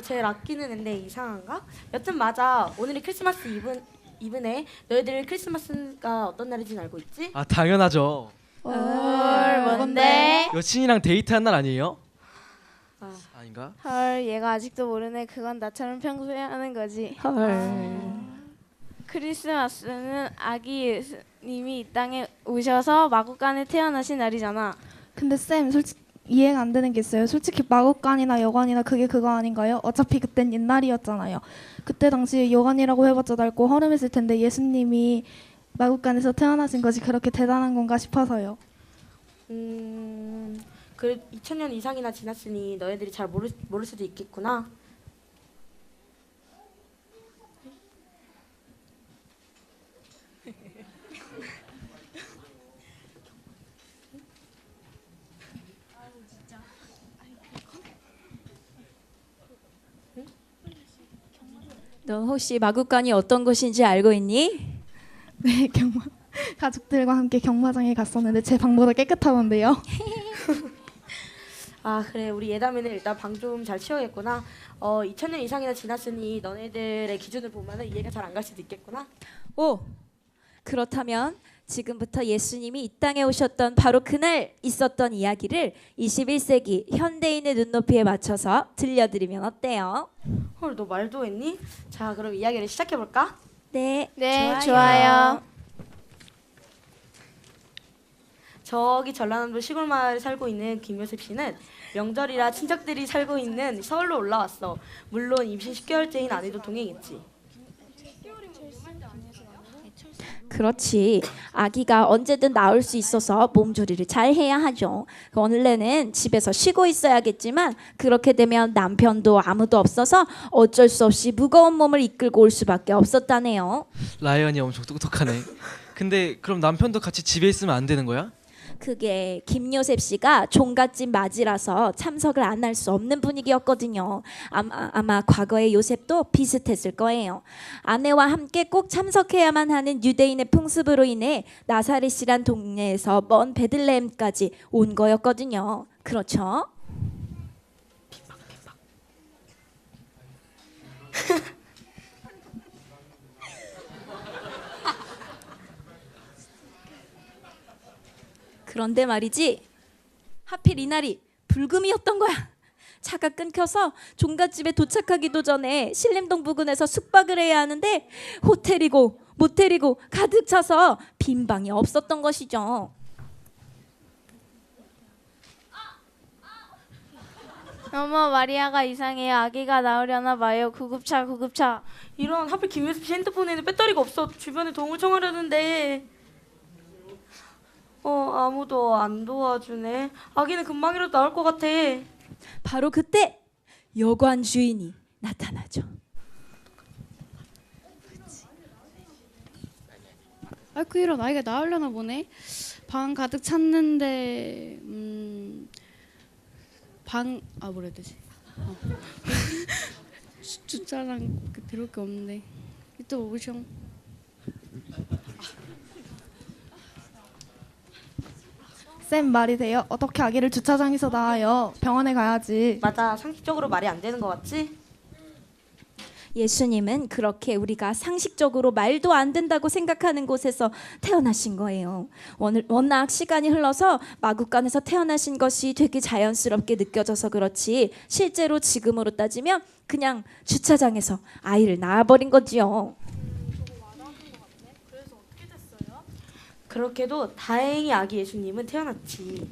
내가 제일 아끼는 앤데 이상한가? 여튼 맞아. 오늘이 크리스마스 이브 이브네. 너희들 크리스마스가 어떤 날인지는 알고 있지? 아 당연하죠. 헐 뭔데? 여친이랑 데이트한 날 아니에요? 아, 아닌가? 헐 얘가 아직도 모르네. 그건 나처럼 평소에 하는 거지. 크리스마스는 아기 예수님이 이 땅에 오셔서 마구간에 태어나신 날이잖아. 근데 쌤 솔직 이해가 안 되는 게 있어요. 솔직히 마곡간이나 여관이나 그게 그거 아닌가요? 어차피 그땐 옛날이었잖아요. 그때 당시에 여관이라고 해봤자 낡고 허름했을 텐데 예수님이 마곡간에서 태어나신 것이 그렇게 대단한 건가 싶어서요. 음, 그 2000년 이상이나 지났으니 너희들이 잘 모를 모를 수도 있겠구나. 넌 혹시 마국간이 어떤 곳인지 알고 있니? 네, 경마 가족들과 함께 경마장에 갔었는데 제 방보다 깨끗하던데요. 아 그래 우리 예담이는 일단 방 좀 잘 치워야겠구나. 어 2000년 이상이나 지났으니 너네들의 기준을 보면은 이해가 잘 안 갈 수도 있겠구나. 오, 그렇다면 지금부터 예수님이 이 땅에 오셨던 바로 그날 있었던 이야기를 21세기 현대인의 눈높이에 맞춰서 들려드리면 어때요? 헐 너 말도 했니? 자 그럼 이야기를 시작해 볼까? 네, 네 좋아요. 저기 전라남도 시골 마을에 살고 있는 김효셉 씨는 명절이라 친척들이 살고 있는 서울로 올라왔어. 물론 임신 10개월째인 아내도 동행했지. 그렇지. 아기가 언제든 나올 수 있어서 몸조리를 잘 해야 하죠. 원래는 집에서 쉬고 있어야겠지만 그렇게 되면 남편도 아무도 없어서 어쩔 수 없이 무거운 몸을 이끌고 올 수밖에 없었다네요. 라이언이 엄청 똑똑하네. 근데 그럼 남편도 같이 집에 있으면 안 되는 거야? 그게 김요셉 씨가 종갓집 맞이라서 참석을 안 할 수 없는 분위기였거든요. 아마, 아마 과거의 요셉도 비슷했을 거예요. 아내와 함께 꼭 참석해야만 하는 유대인의 풍습으로 인해 나사렛이란 동네에서 먼 베들레헴까지 온 거였거든요. 그렇죠? 그런데 말이지 하필 이날이 불금이었던 거야. 차가 끊겨서 종갓집에 도착하기도 전에 신림동 부근에서 숙박을 해야 하는데 호텔이고 모텔이고 가득 차서 빈 방이 없었던 것이죠. 어머 마리아가 이상해요. 아기가 나오려나 봐요. 구급차 구급차. 이런 하필 씨 핸드폰에는 배터리가 없어. 주변에 도움을 청하려는데 어 아무도 안 도와주네. 아기는 금방이라도 나올 것 같아. 바로 그때 여관 주인이 나타나죠. 아이고 이런 아이가 나으려나 보네. 방 가득 찼는데 음, 방아 뭐라 해야 되지? 어. 주- 주차장 그 들어올 게 없는데 또 오셔. 쌤 말이 돼요? 어떻게 아기를 주차장에서 낳아요? 병원에 가야지. 맞아 상식적으로 말이 안 되는 것 같지? 예수님은 그렇게 우리가 상식적으로 말도 안 된다고 생각하는 곳에서 태어나신 거예요. 오늘 워낙 시간이 흘러서 마국간에서 태어나신 것이 되게 자연스럽게 느껴져서 그렇지 실제로 지금으로 따지면 그냥 주차장에서 아이를 낳아버린 거지요. 그렇게도 다행히 아기 예수님은 태어났지.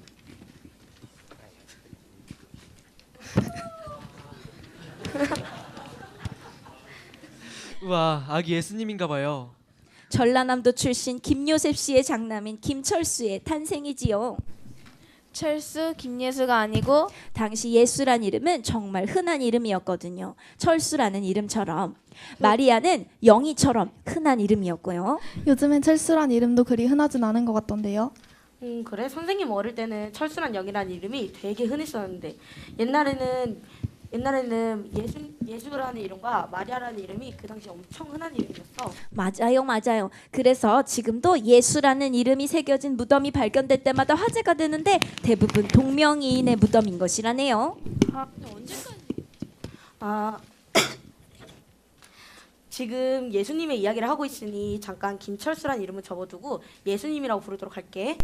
우와 아기 예수님인가 봐요. 전라남도 출신 김요셉 씨의 장남인 김철수의 탄생이지요. 철수 김예수가 아니고 당시 예수란 이름은 정말 흔한 이름이었거든요. 철수라는 이름처럼 마리아는 영희처럼 흔한 이름이었고요. 요즘엔 철수란 이름도 그리 흔하진 않은 것 같던데요. 음 그래 선생님 어릴 때는 철수란 영이라는 이름이 되게 흔했었는데 옛날에는 옛날에는 예수 예수라는 이름과 마리아라는 이름이 그 당시 엄청 흔한 이름이었어. 맞아요, 맞아요. 그래서 지금도 예수라는 이름이 새겨진 무덤이 발견될 때마다 화제가 되는데 대부분 동명이인의 무덤인 것이라네요. 아 지금 예수님의 이야기를 하고 있으니 잠깐 김철수란 이름을 접어두고 예수님이라고 부르도록 할게.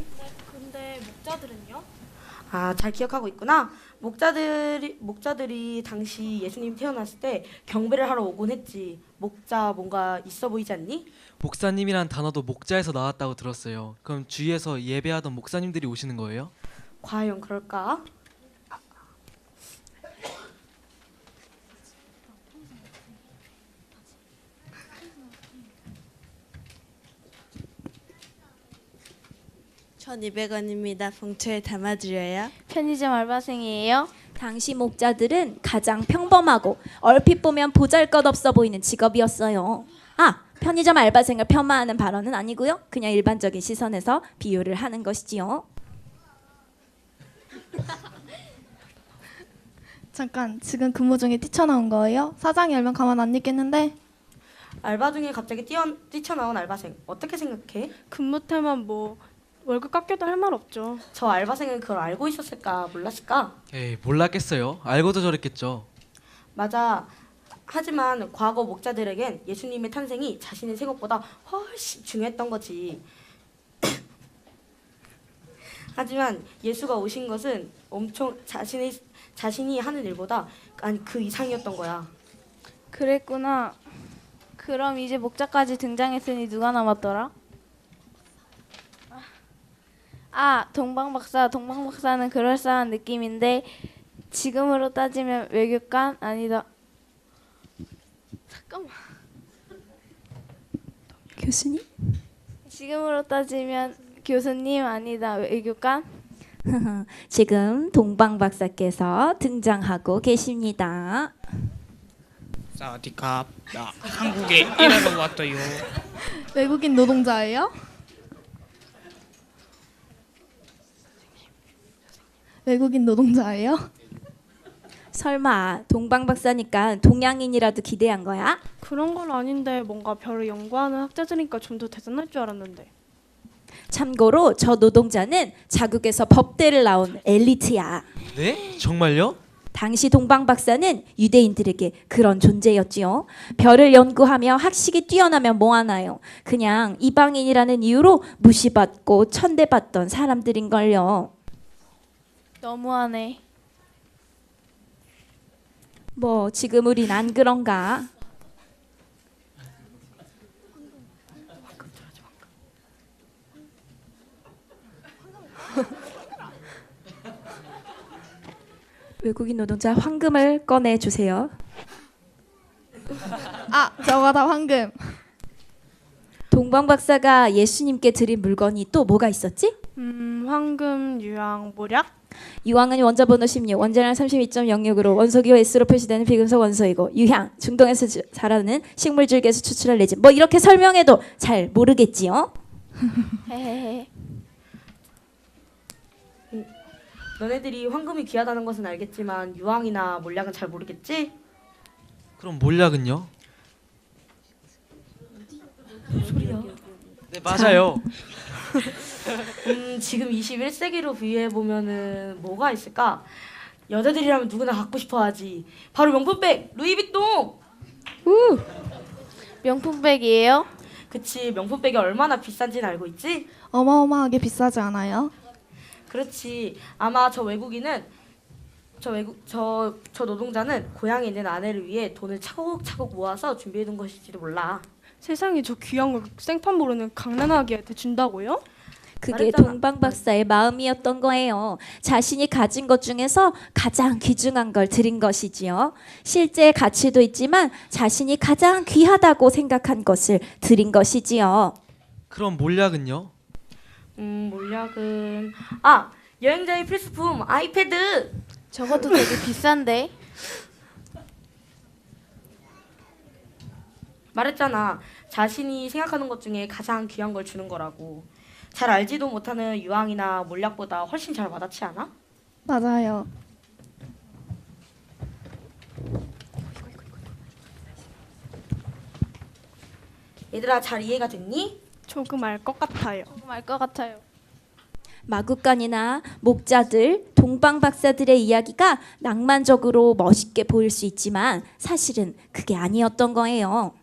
근데 목자들은요? 아, 잘 기억하고 있구나. 목자들이 목자들이 당시 예수님 태어났을 때 경배를 하러 오곤 했지. 목자 뭔가 있어 보이지 않니? 목사님이란 단어도 목자에서 나왔다고 들었어요. 그럼 주위에서 예배하던 목사님들이 오시는 거예요? 과연 그럴까? 천이백 원입니다. 봉투에 담아드려요. 편의점 알바생이에요? 당시 목자들은 가장 평범하고 얼핏 보면 보잘것없어 보이는 직업이었어요. 아, 편의점 알바생을 폄하하는 발언은 아니고요. 그냥 일반적인 시선에서 비유를 하는 것이지요. 잠깐 지금 근무 중에 뛰쳐나온 거예요? 사장이 알면 가만 안 있겠는데 알바 중에 갑자기 뛰어, 뛰쳐나온 알바생 어떻게 생각해? 근무 때만 뭐 월급 깎여도 할 말 없죠. 저 알바생은 그걸 알고 있었을까 몰랐을까? 에이 몰랐겠어요. 알고도 저랬겠죠. 맞아. 하지만 과거 목자들에겐 예수님의 탄생이 자신의 생업보다 훨씬 중요했던 거지. 하지만 예수가 오신 것은 엄청 자신의 자신이 하는 일보다 아니 그 이상이었던 거야. 그랬구나. 그럼 이제 목자까지 등장했으니 누가 남았더라? 아, 동방박사. 동방박사는 그럴싸한 느낌인데 지금으로 따지면 외교관 아니다. 잠깐만. 교수님? 지금으로 따지면 교수님 아니다. 외교관? 지금 동방 박사께서 등장하고 계십니다. 사디캅 나 한국에 일하러 왔어요. 외국인 노동자예요? 외국인 노동자예요? 설마 동방 박사니까 동양인이라도 기대한 거야? 그런 건 아닌데 뭔가 별을 연구하는 학자들이니까 좀 더 대단할 줄 알았는데. 참고로 저 노동자는 자국에서 법대를 나온 엘리트야. 네? 정말요? 당시 동방 박사는 유대인들에게 그런 존재였지요. 별을 연구하며 학식이 뛰어나면 뭐하나요? 그냥 이방인이라는 이유로 무시받고 천대받던 사람들인걸요. 너무하네. 뭐 지금 우린 안 그런가? 외국인 노동자 황금을 꺼내 주세요. 아 저거 다 황금 동방 박사가 예수님께 드린 물건이 또 뭐가 있었지? 음, 황금, 유황, 모략? 유황은 원자 번호 16, 원자량 32.06으로 원소기호 S로 표시되는 비금속 원소이고 유향, 중동에서 주- 자라는 식물줄기에서 추출할 레진. 뭐 이렇게 설명해도 잘 모르겠지요? 너네들이 황금이 귀하다는 것은 알겠지만 유황이나 몰약은 잘 모르겠지? 그럼 몰약은요? 네 맞아요. 음, 지금 21세기로 비유해 보면은 뭐가 있을까? 여자들이라면 누구나 갖고 싶어하지. 바로 명품백 루이비통. 명품백이에요? 그치 명품백이 얼마나 비싼지는 알고 있지? 어마어마하게 비싸지 않아요? 그렇지. 아마 저 외국인은 저 외국 저 저 노동자는 고향에 있는 아내를 위해 돈을 차곡차곡 모아서 준비해둔 것일지도 몰라. 세상에 저 귀한 걸 생판 모르는 강난아기한테 준다고요? 그게 말했잖아. 동방 박사의 마음이었던 거예요. 자신이 가진 것 중에서 가장 귀중한 걸 드린 것이지요. 실제 가치도 있지만 자신이 가장 귀하다고 생각한 것을 드린 것이지요. 그럼 몰약은요? 음 몰약은 아 여행자의 필수품 아이패드. 저것도 되게 비싼데. 말했잖아. 자신이 생각하는 것 중에 가장 귀한 걸 주는 거라고. 잘 알지도 못하는 유황이나 몰약보다 훨씬 잘 와닿지 않아? 맞아요 얘들아 잘 이해가 됐니? 조금 알 것 같아요. 조금 알 것 같아요. 마국간이나 목자들, 동방 박사들의 이야기가 낭만적으로 멋있게 보일 수 있지만 사실은 그게 아니었던 거예요.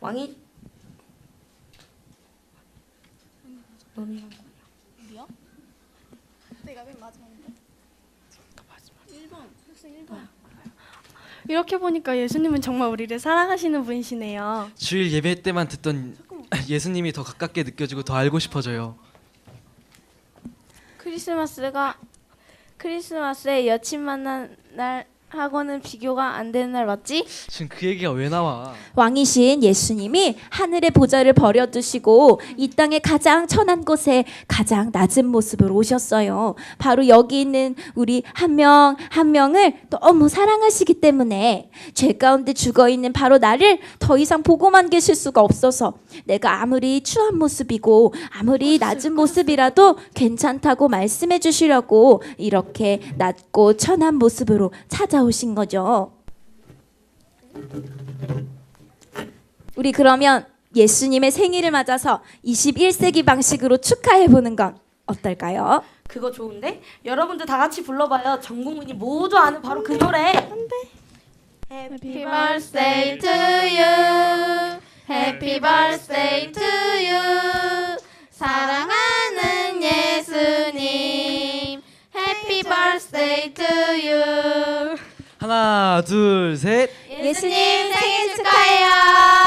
왕이 너네랑 이렇게 보니까 예수님은 정말 우리를 사랑하시는 분이시네요. 주일 예배 때만 듣던 예수님이 더 가깝게 느껴지고 더 알고 싶어져요. 크리스마스가 크리스마스에 여친 만난 날 하고는 비교가 안 되는 날 맞지? 지금 그 얘기가 왜 나와? 왕이신 예수님이 하늘의 보좌를 버려두시고 이 땅의 가장 천한 곳에 가장 낮은 모습으로 오셨어요. 바로 여기 있는 우리 한 명 한 명을 너무 사랑하시기 때문에 죄 가운데 죽어 있는 바로 나를 더 이상 보고만 계실 수가 없어서 내가 아무리 추한 모습이고 아무리 낮은 모습이라도 괜찮다고 말씀해 주시려고 이렇게 낮고 천한 모습으로 찾아 오신 거죠. 우리 그러면 예수님의 생일을 맞아서 21세기 방식으로 축하해 보는 건 어떨까요? 그거 좋은데? 여러분들 다 같이 불러봐요. 전 국민이 모두 아는 바로 그 노래. Happy birthday to you. Happy birthday to you. 하나, 둘, 셋. 예수님 생일 축하해요.